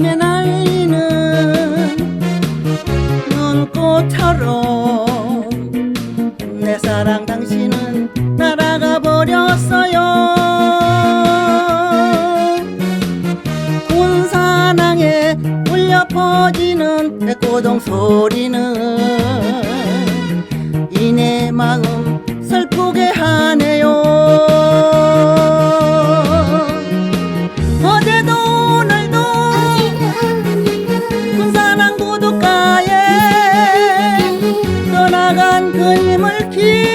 밤에 날리는 눈꽃처럼 내 사랑 당신은 날아가 버렸어요. 군산항에 울려 퍼지는 애고동 소리는 이내 마음 떠나간 그님을 기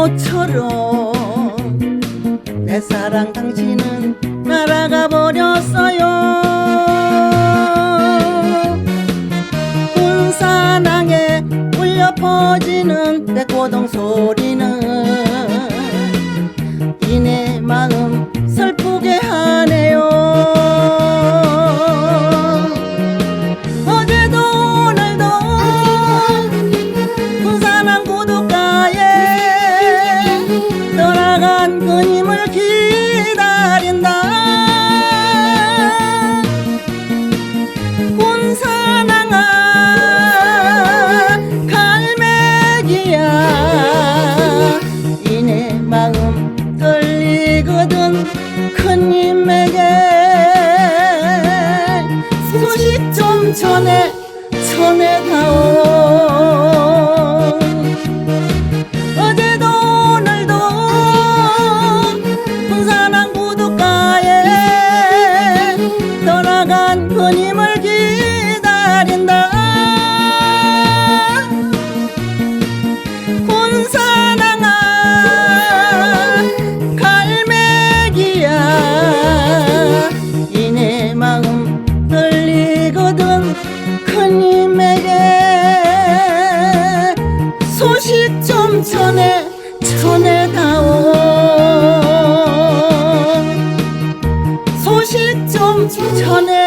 꽃처럼 내 사랑 당신은 날아가 버렸어요. 군산항에 울려 퍼지는 백고동 소리는 떠나간 그님을 기다린다. 군산항아 갈매기야. 이내 마음 떨리거든 큰님에게. 소식 좀 전해 떠나간 그님을 ছলে